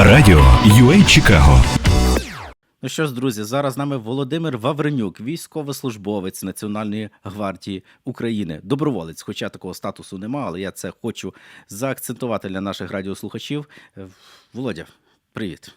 Радіо UA Чикаго Ну що ж, друзі, зараз з нами Володимир Вавренюк, військовослужбовець Національної гвардії України, доброволець. Хоча такого статусу нема, але я це хочу заакцентувати для наших радіослухачів. Е, Володя, привіт.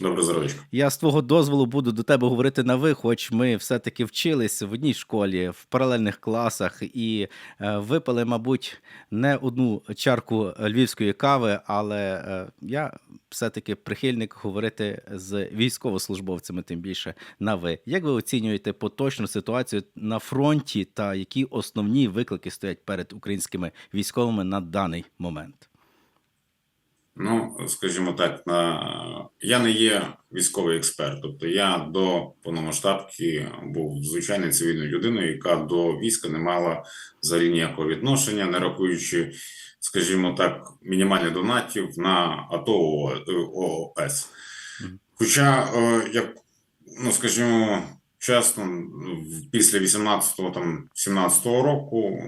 Добре здоров'ячко. Я з твого дозволу буду до тебе говорити на ви, хоч ми все-таки вчились в одній школі, в паралельних класах і е, випили, мабуть, не одну чарку львівської кави, але е, я все-таки прихильник говорити з військовослужбовцями, тим більше на ви. Як ви оцінюєте поточну ситуацію на фронті та які основні виклики стоять перед українськими військовими на даний момент? Ну, скажімо так, на я не є військовий експерт. Тобто я до повномасштабки був звичайною цивільною людиною, яка до війська не мала взагалі ніякого відношення, не рахуючи, скажімо так, мінімальних донатів на АТО ООС. Хоча, е, як ну скажімо, чесно, після 18-го там 17-го року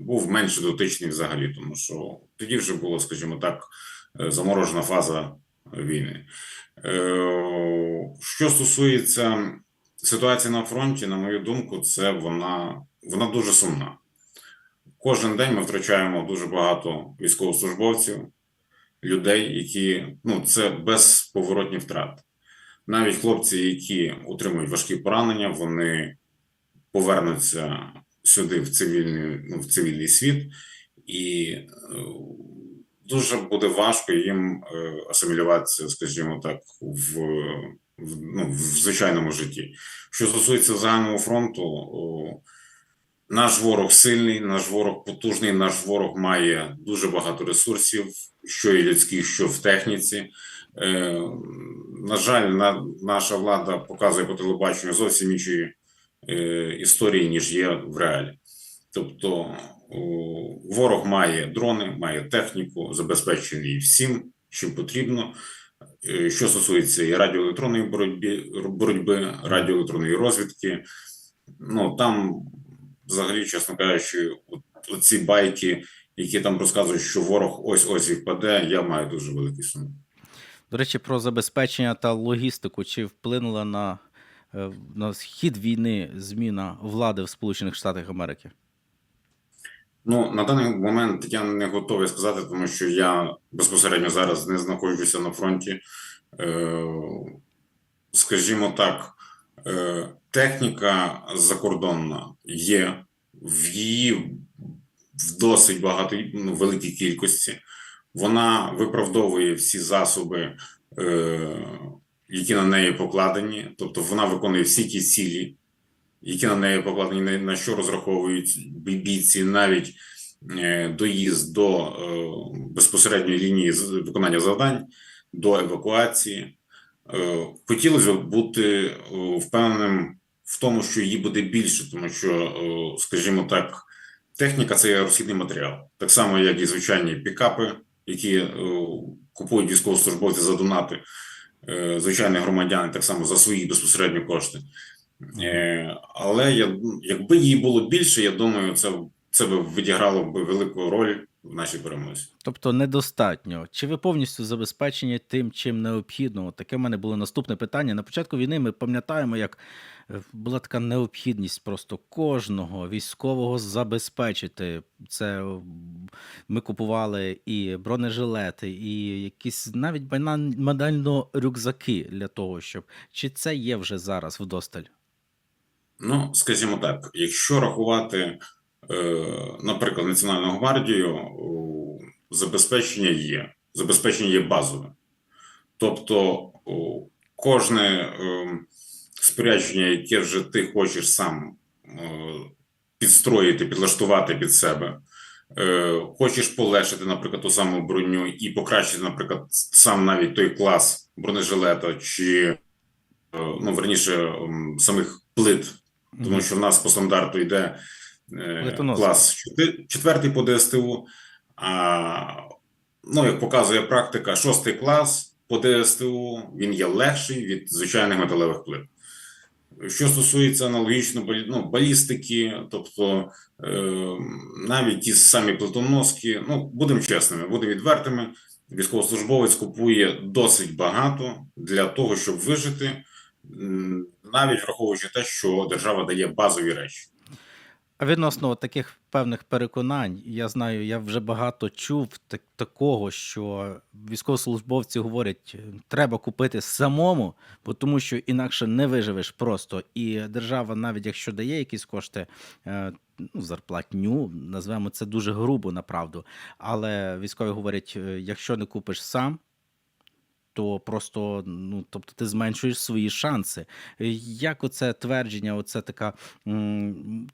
був менше дотичний взагалі, тому що тоді вже було, скажімо так. Е, заморожена фаза війни. Е, що стосується ситуації на фронті, на мою думку, це вона, вона дуже сумна. Кожен день ми втрачаємо дуже багато військовослужбовців, людей, які ну це безповоротні втрати. Навіть хлопці, які отримують важкі поранення, вони повернуться сюди в цивільний, ну, в цивільний світ і е, дуже буде важко їм е, асимілюватися, скажімо так, в, в, ну, в звичайному житті. Що стосується загального фронту, наш ворог сильний, наш ворог потужний, наш ворог має дуже багато ресурсів, що і людських, що в техніці. Е, На жаль, на, наша влада показує по телебаченню зовсім інші е, історії, ніж є в реалі. Тобто ворог має дрони, має техніку, забезпечений всім, що потрібно. Е, що стосується і радіоелектронної боротьби, боротьби радіоелектронної розвідки, ну там, взагалі, чесно кажучи, ці байки, які там розказують, що ворог ось ось і впаде, я маю дуже великий сум. До речі, про забезпечення та логістику чи вплинула на, е, на хід війни зміна влади в Сполучених Штатах Америки? Ну на даний момент я не готовий сказати, тому що я безпосередньо зараз не знаходжуся на фронті. Е, Скажімо так, е, техніка закордонна є в її в досить багато ну, великій кількості. Вона виправдовує всі засоби, е, які на неї покладені, тобто вона виконує всі ті цілі, які на неї покладені, на що розраховують бійці, навіть е, доїзд до е, безпосередньої лінії виконання завдань, до евакуації. Е, хотілося б бути впевненим в тому, що її буде більше, тому що, скажімо так, техніка це розхідний матеріал, так само, як і звичайні пікапи, які купують військовослужбовці за донати, звичайні громадяни так само за свої безпосередні кошти. Е, але я якби її було більше, я думаю, це це б відіграло б велику роль в нашій перемозі. Тобто недостатньо. Чи ви повністю забезпечені тим, чим необхідно? Таке в мене було наступне питання. На початку війни ми пам'ятаємо, як е, була така необхідність просто кожного військового забезпечити. Це ми купували і бронежилети, і якісь навіть банально рюкзаки для того, щоб чи це є вже зараз вдосталь? Ну, скажімо так, якщо рахувати, е, наприклад, Національну гвардію, забезпечення є, забезпечення є базове. Тобто кожне е, спорядження, яке вже ти хочеш сам е, підстроїти, підлаштувати під себе, хочеш полегшити, наприклад, ту саму броню і покращити, наприклад, сам навіть той клас бронежилета чи ну, верніше самих плит тому що в нас по стандарту йде е, клас четвертий по ДСТУ. А ну, як показує практика, шостий клас по ДСТУ він є легший від звичайних металевих плит. Що стосується аналогічно ну, балістики, тобто е, навіть ті самі плитоноски, ну будемо чесними, будемо відвертими. військовослужбовець купує досить багато для того, щоб вижити, навіть враховуючи те, що держава дає базові речі. А відносно таких певних переконань, я знаю, я вже багато чув так, такого, що військовослужбовці говорять, треба купити самому, бо тому що інакше не виживеш просто. І держава, навіть якщо дає якісь кошти, е, ну, зарплатню, назвемо це дуже грубо, направду. Але військові говорять, е, якщо не купиш сам, то просто ну, тобто ти зменшуєш свої шанси. Як оце твердження, оце така,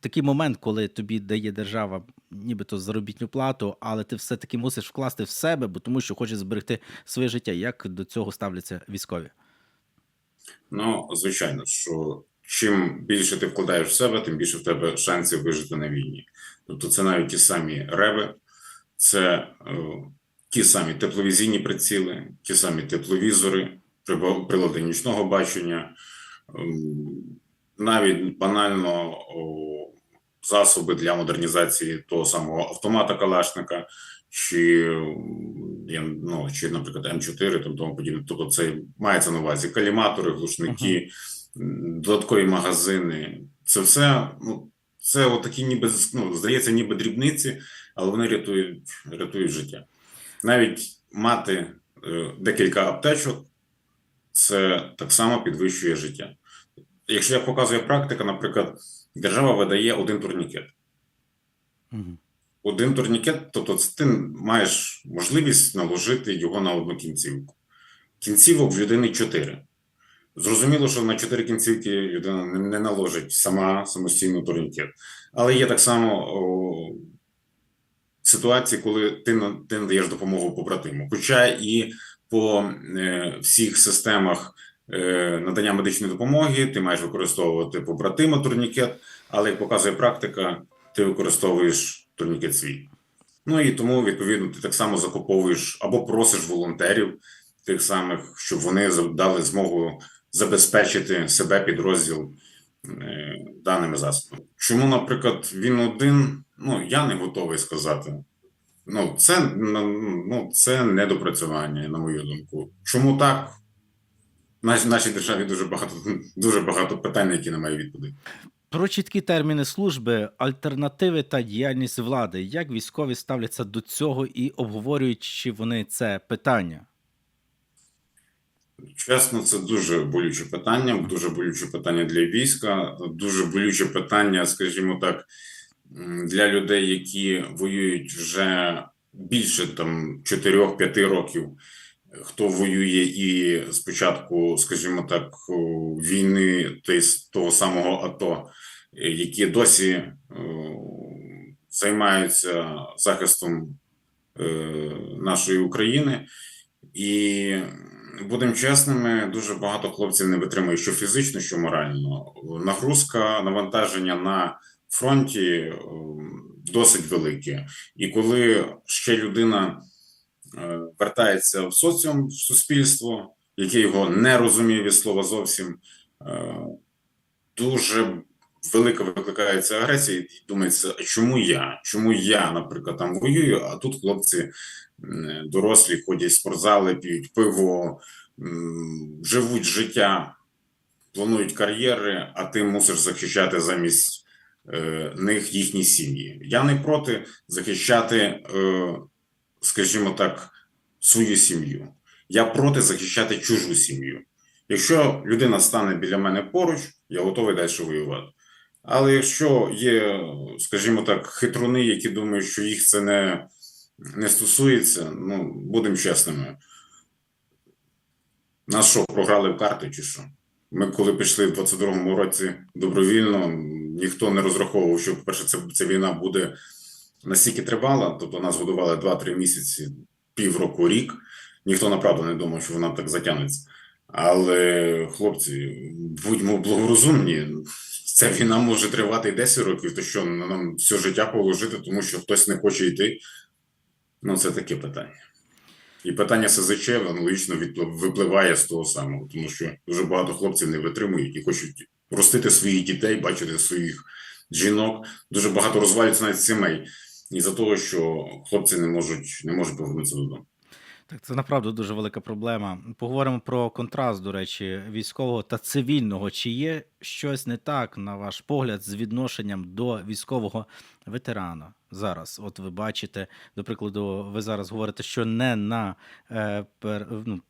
такий момент, коли тобі дає держава нібито заробітну плату, але ти все-таки мусиш вкласти в себе, бо тому що хочеш зберегти своє життя. Як до цього ставляться військові? Ну, звичайно, що чим більше ти вкладаєш в себе, тим більше в тебе шансів вижити на війні. Тобто, це навіть ті самі реби, це е, ті самі тепловізійні приціли, ті самі тепловізори, прилади нічного бачення, ем, навіть банально засоби для модернізації того самого автомата Калашника, чи, ну, чи наприклад, М4 там тому подібне. Тобто, це мається на увазі каліматори, глушники, додаткові магазини. Це все, ну, це отакі, ніби ну, здається, ніби дрібниці, але вони рятують, рятують життя. Навіть мати е, декілька аптечок, це так само підвищує життя. Якщо як показує практика, наприклад, держава видає один турнікет. Мгм. Один турнікет, тобто ти маєш можливість наложити його на одну кінцівку. Кінцівок в людини чотири. Зрозуміло, що на чотири кінцівки людина не, наложить сама самостійно турнікет. Але є так само ситуації, коли ти, ти надаєш допомогу побратиму. Хоча і по е, всіх системах е, надання медичної допомоги ти маєш використовувати побратима турнікет, але як показує практика, ти використовуєш турнікет свій. Ну і тому, відповідно, ти так само закуповуєш або просиш волонтерів тих самих, щоб вони дали змогу забезпечити себе підрозділ е, даними засобами. Чому, наприклад, він один, ну я не готовий сказати. Ну, це, ну, це недопрацювання, на мою думку. Чому так? В нашій, нашій державі дуже багато, дуже багато питань, які немає відповіді. Про чіткі терміни служби, альтернативи та діяльність влади. Як військові ставляться до цього і обговорюють, чи вони це питання? Чесно, це дуже болюче питання, дуже болюче питання для війська, дуже болюче питання, скажімо так, для людей, які воюють вже більше там 4-5 років. Хто воює і спочатку, скажімо так, війни того самого АТО, е, які досі займаються захистом е, нашої України. І будемо чесними, дуже багато хлопців не витримує що фізично, що морально. Нагрузка, навантаження на фронті е, досить велике. І коли ще людина е, вертається в соціум, в суспільство, яке його не розуміє від слова зовсім, е, дуже велика викликається агресія, і думається, чому я? Чому я, наприклад, там воюю, а тут хлопці дорослі ходять в спортзали, п'ють пиво, живуть життя, планують кар'єри, а ти мусиш захищати замість них їхні сім'ї. Я не проти захищати, е, скажімо так, свою сім'ю. Я проти захищати чужу сім'ю. Якщо людина стане біля мене поруч, я готовий далі воювати. Але якщо є, скажімо так, хитруни, які думають, що їх це не, не стосується, ну будемо чесними. Нас що, програли в карти чи що? Ми, коли пішли в 22-му році добровільно, ніхто не розраховував, що, по-перше, це, ця війна буде настільки тривала, тобто нас годували 2-3 місяці, півроку, рік. Ніхто направду не думав, що вона так затягнеться. Але, хлопці, будьмо благорозумні. Ця війна може тривати і 10 років, то що нам все життя положити, тому що хтось не хоче йти. Ну, це таке питання. І питання СЗЧ аналогічно випливає з того самого, тому що дуже багато хлопців не витримують і хочуть ростити своїх дітей, бачити своїх жінок. Дуже багато розвалюється навіть сімей із-за того, що хлопці не можуть, не можуть повернутися додому. Так, це направду дуже велика проблема. Поговоримо про контраст, до речі, військового та цивільного. Чи є щось не так, на ваш погляд, з відношенням до військового ветерана зараз? От ви бачите, до прикладу, ви зараз говорите, що не на, е, ну,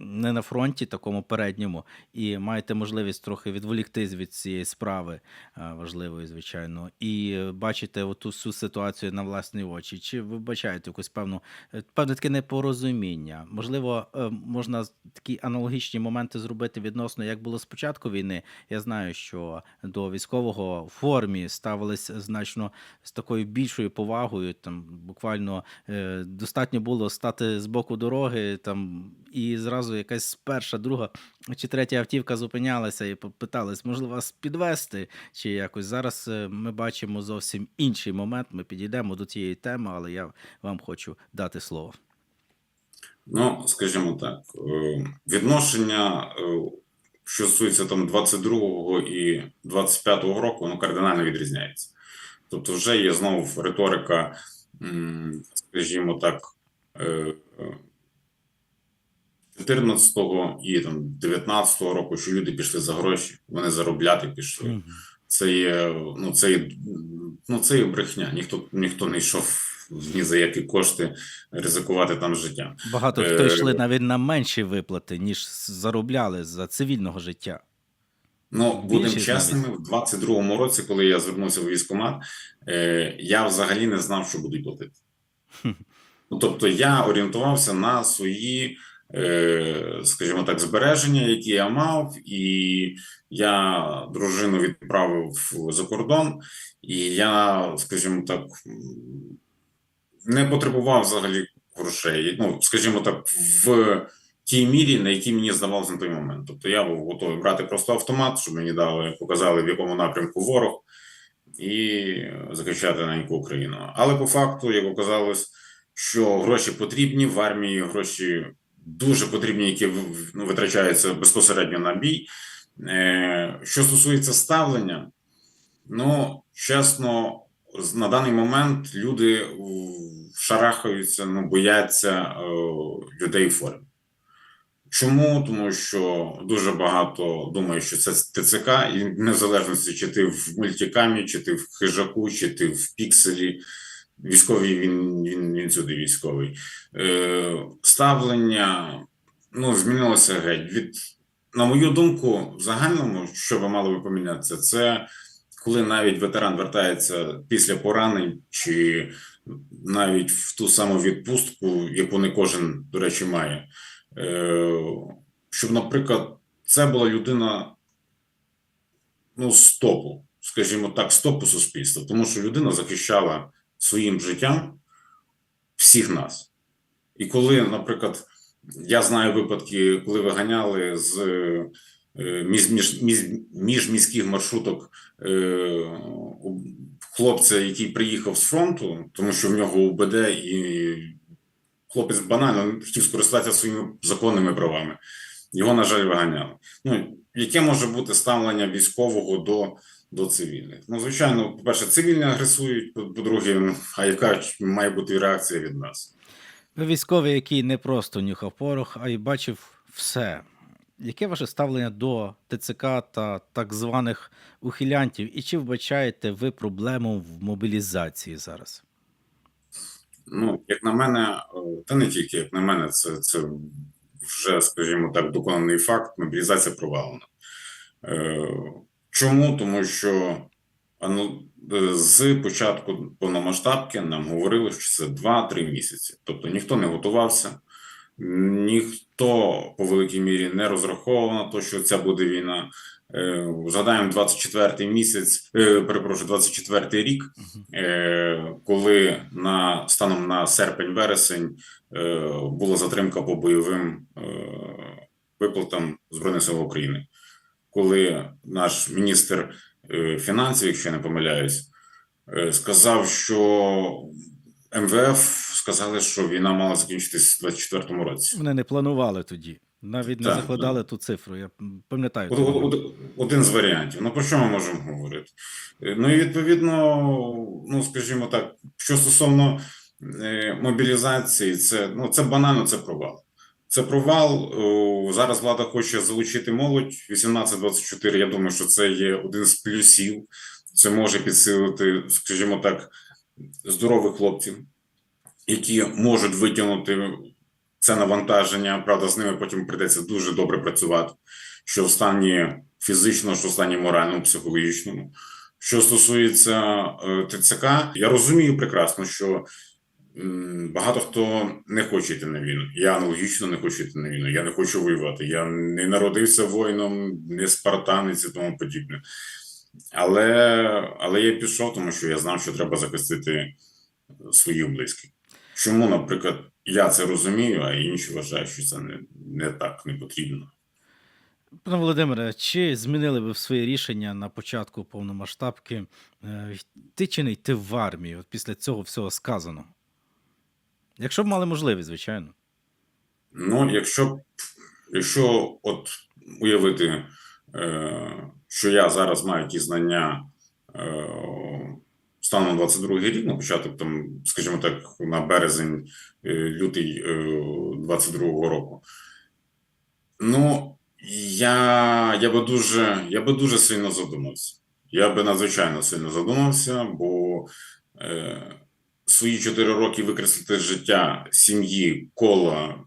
не на фронті, такому передньому, і маєте можливість трохи відволіктись від цієї справи е, важливої, звичайно, і бачите оту всю ситуацію на власні очі. Чи ви бачаєте якусь певну е, певне таке непорозуміння? Можливо, можна такі аналогічні моменти зробити відносно, як було спочатку війни. Я знаю, що до військового формі ставились значно з такою більшою повагою. Там буквально е, достатньо було стати з боку дороги, там і зразу якась перша, друга чи третя автівка зупинялася і питались, можливо, вас підвести чи якось. Зараз е, ми бачимо зовсім інший момент. Ми підійдемо до цієї теми, але я вам хочу дати слово. Ну, скажімо так, е, відношення, е, що стосується там 22-го і 25-го року, воно кардинально відрізняється. Тобто, вже є знову риторика, скажімо так, е, е, 14-го і там 19-го року, що люди пішли за гроші, вони заробляти пішли. Це є, ну, це є, ну, це є брехня. Ніхто, ніхто не йшов ні за які кошти ризикувати там життя. Багато хто Е, йшли навіть на менші виплати, ніж заробляли за цивільного життя. Ну, будемо чесними, в 22-му році, коли я звернувся в військкомат, е, я взагалі не знав, що будуть платити. Ну, тобто я орієнтувався на свої, е, скажімо так, збереження, які я мав, і я дружину відправив за кордон, і я, скажімо так, не потребував взагалі грошей. Ну, скажімо так, в тій мірі, на якій мені здавалося на той момент. Тобто я був готовий брати просто автомат, щоб мені дали, показали, в якому напрямку ворог, і захищати неньку Україну. Але по факту, як оказалось, що гроші потрібні в армії, гроші дуже потрібні, які ну, витрачаються безпосередньо на бій. Е, Що стосується ставлення, ну чесно, на даний момент люди шарахаються, ну бояться е, людей в формі. Чому? Тому що дуже багато думають, що це ТЦК, і незалежності, чи ти в мультикамі, чи ти в хижаку, чи ти в пікселі. Військовий він, він, він сюди військовий. Е, ставлення ну, змінилося геть. Від, на мою думку, в загальному, що би мало би помінятися, це коли навіть ветеран вертається після поранень, чи навіть в ту саму відпустку, яку не кожен, до речі, має. Е, щоб, наприклад, це була людина ну, з топу, скажімо так, з топу суспільства, тому що людина захищала своїм життям всіх нас. І коли, наприклад, я знаю випадки, коли виганяли з е, між, між, між, міжміських маршруток е, хлопця, який приїхав з фронту, тому що в нього УБД і хлопець банально не хотів скористатися своїми законними правами. Його, на жаль, виганяли. Ну, яке може бути ставлення військового до, до цивільних? Ну, звичайно, по-перше, цивільні агресують, по- по-друге, ну, а яка має бути реакція від нас? Ви військовий, який не просто нюхав порох, а й бачив все. Яке ваше ставлення до ТЦК та так званих ухилянтів? І чи вбачаєте ви проблему в мобілізації зараз? Ну, як на мене, е, та не тільки як на мене, це, це вже, скажімо так, доконаний факт, мобілізація провалена. Е, Чому? Тому що а ну, е, з початку повномасштабки нам говорили, що це 2-3 місяці. Тобто ніхто не готувався, ніхто по великій мірі не розраховував на те, що ця буде війна. Е, Згадаємо 24-й місяць, е, перепрошую, 24-й рік, е, коли на станом на серпень-вересень була затримка по бойовим виплатам Збройних сил України, коли наш міністр фінансів, якщо я не помиляюсь, сказав, що МВФ сказали, що війна мала закінчитись у 24-му році. Вони не планували тоді. Навіть не Так, закладали ту цифру. Я пам'ятаю. Од- од- од- Один з варіантів. Ну про що ми можемо говорити? Ну і відповідно, ну скажімо так, що стосовно е, мобілізації це, ну, це банально, це провал. Це провал. Зараз влада хоче залучити молодь 18-24. Я думаю, що це є один з плюсів. Це може підсилити, скажімо так, здорових хлопців, які можуть витягнути це навантаження. Правда, з ними потім прийдеться дуже добре працювати, що в стані фізичному, що в стані моральному, психологічному. Що стосується е, ТЦК, я розумію прекрасно, що багато хто не хоче йти на війну. Я аналогічно не хочу йти на війну. Я не хочу воювати. Я не народився воїном, не спартанець і тому подібне. Але, але я пішов, тому що я знав, що треба захистити своїх близьких. Чому, наприклад, я це розумію, а інші вважають, що це не, не так не потрібно. Пане Володимире, чи змінили ви своє рішення на початку повномасштабки е, йти чи не йти в армію от після цього всього сказано? Якщо б мали можливість, звичайно. Ну, якщо, якщо от уявити, е, що я зараз маю ті знання е, станом 22 рік, на початок, там, скажімо так, на березень, е, лютий е, 22 року. Ну, я, я би дуже, я би дуже сильно задумався. Я би надзвичайно сильно задумався, бо е, свої 4 роки викреслити життя сім'ї, кола,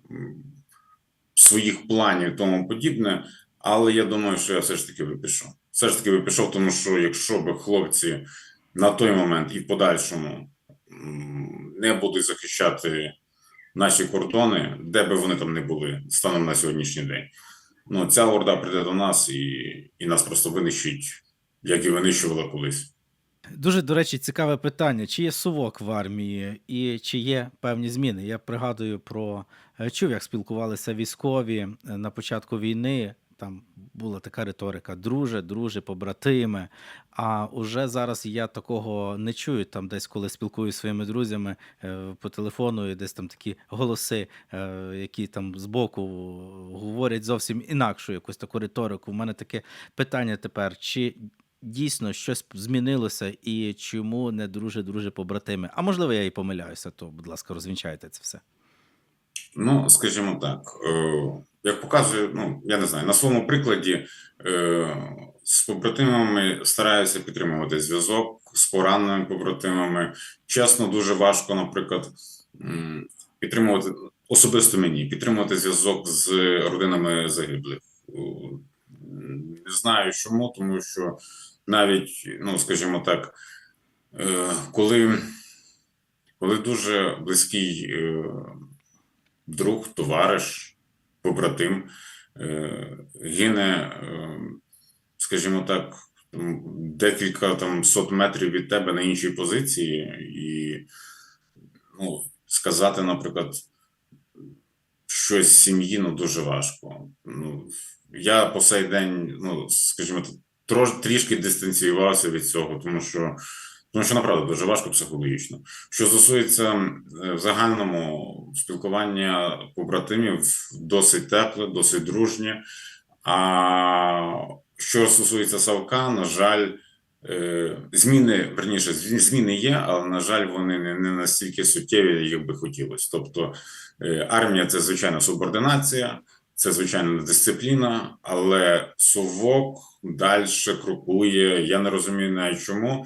своїх планів і тому подібне. Але я думаю, що я все ж таки пішов. Все ж таки пішов, тому що якщо б хлопці на той момент і в подальшому не будуть захищати наші кордони, де би вони там не були станом на сьогоднішній день. Ну, ця орда прийде до нас і, і нас просто винищить, як і винищувала колись. Дуже, до речі, цікаве питання: чи є сувок в армії і чи є певні зміни? Я пригадую про е, чув, як спілкувалися військові е, на початку війни. Там була така риторика: друже, друже, побратиме. А уже зараз я такого не чую. Там, десь коли спілкуюся зі своїми друзями е, по телефону, і десь там такі голоси, е, які там збоку говорять зовсім інакшу якусь таку риторику. У мене таке питання тепер: чи дійсно щось змінилося і чому не друже, друже, побратими? А можливо, я і помиляюся, то, будь ласка, розвінчайте це все. Ну, скажімо так, е, як показує, ну я не знаю, на своєму прикладі е, з побратимами стараюся підтримувати зв'язок з пораненими побратимами. Чесно, дуже важко, наприклад, підтримувати особисто мені, підтримувати зв'язок з родинами загиблих. Не знаю чому, тому що навіть, ну скажімо так, е, коли, коли дуже близький. е, друг, товариш, побратим е, гине, е, скажімо так, декілька там сот метрів від тебе на іншій позиції, і ну, сказати, наприклад, щось з сім'ї ну, дуже важко. Ну, я по сей день, ну, скажімо, трош, трішки дистанціювався від цього, тому що. Тому що направду дуже важко психологічно. Що стосується е, в загальному спілкування побратимів, досить тепле, досить дружнє. А що стосується Савка, на жаль, е, зміни верніше, зміни є, але на жаль, вони не, настільки суттєві, як би хотілося. Тобто е, армія це звичайно субординація, це звичайно дисципліна, але совок далі крокує. Я не розумію навіть чому.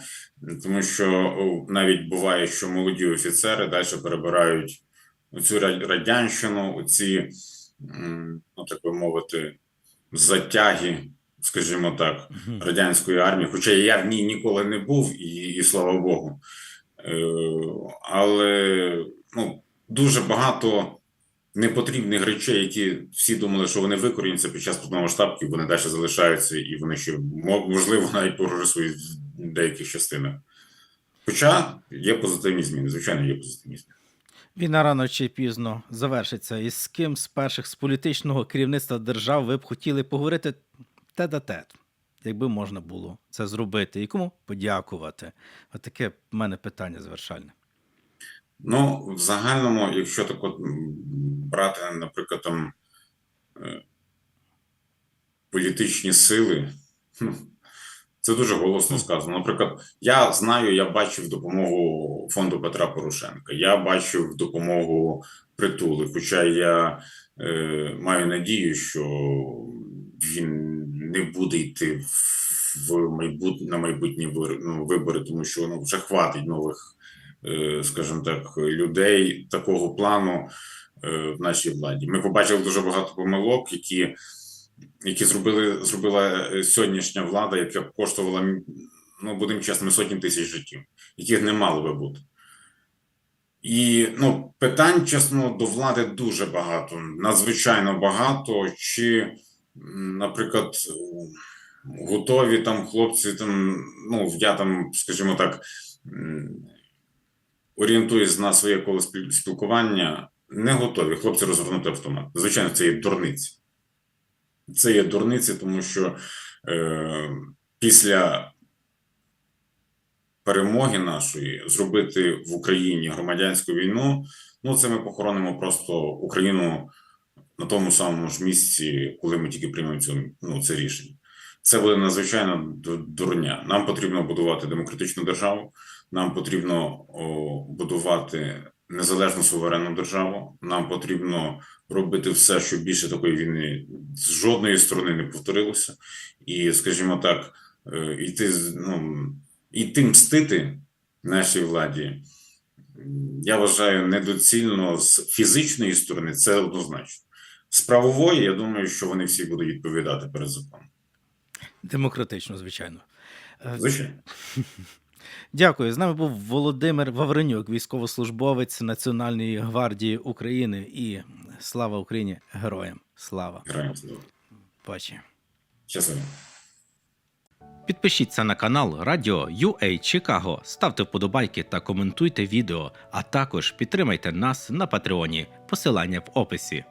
Тому що навіть буває, що молоді офіцери далі перебирають цю радянщину, оці, м, ну так би мовити, затяги, скажімо так, радянської армії. Хоча я в ній ніколи не був, і, і слава Богу. Е, але ну, дуже багато непотрібних речей, які всі думали, що вони викоріняться під час повномасштабки, вони далі залишаються, і вони ще можливо навіть прогресують в деяких частинах. Хоча є позитивні зміни, звичайно, є позитивні зміни. Війна рано чи пізно завершиться. І з ким з перших з політичного керівництва держав ви б хотіли поговорити тет-а-тет, якби можна було це зробити, і кому подякувати? Отаке в мене питання завершальне. Ну, в загальному, якщо так от брати, наприклад, там е, політичні сили, Це дуже голосно сказано. Наприклад, я знаю, я бачив допомогу фонду Петра Порошенка. Я бачив допомогу притули. Хоча я е, маю надію, що він не буде йти в майбут... на майбутні вибори, ну, вибори, тому що ну, вже хватить нових, скажімо так, людей такого плану е, в нашій владі. Ми побачили дуже багато помилок, які які зробили зробила е, сьогоднішня влада, яка коштувала, ну будемо чесними, сотні тисяч життів, яких не мало би бути. І ну, питань, чесно, до влади дуже багато, надзвичайно багато. Чи, наприклад, е, готові там хлопці, там, ну, я там, скажімо так, орієнтуюсь на своє коло спіл- спілкування, не готові хлопці розгорнути автомат. Звичайно, це є дурниці. Це є дурниці, тому що е, після перемоги нашої зробити в Україні громадянську війну, ну це ми похоронимо просто Україну на тому самому ж місці, коли ми тільки приймемо цю, ну, це рішення. Це буде надзвичайно дурня. Нам потрібно будувати демократичну державу. Нам потрібно о, будувати незалежну суверенну державу. Нам потрібно робити все, щоб більше такої війни з жодної сторони не повторилося. І, скажімо так, е, йти ну, йти мстити нашій владі. Я вважаю недоцільно з фізичної сторони, це однозначно. З правової, я думаю, що вони всі будуть відповідати перед законом. Демократично, звичайно. Е, Звичайно. Дякую. З нами був Володимир Вавренюк, військовослужбовець Національної гвардії України. І слава Україні! Героям! Слава! З ним. Бачі. Щасливо. Підпишіться на канал Радіо UA Чикаго, ставте вподобайки та коментуйте відео, а також підтримайте нас на Патреоні. Посилання в описі.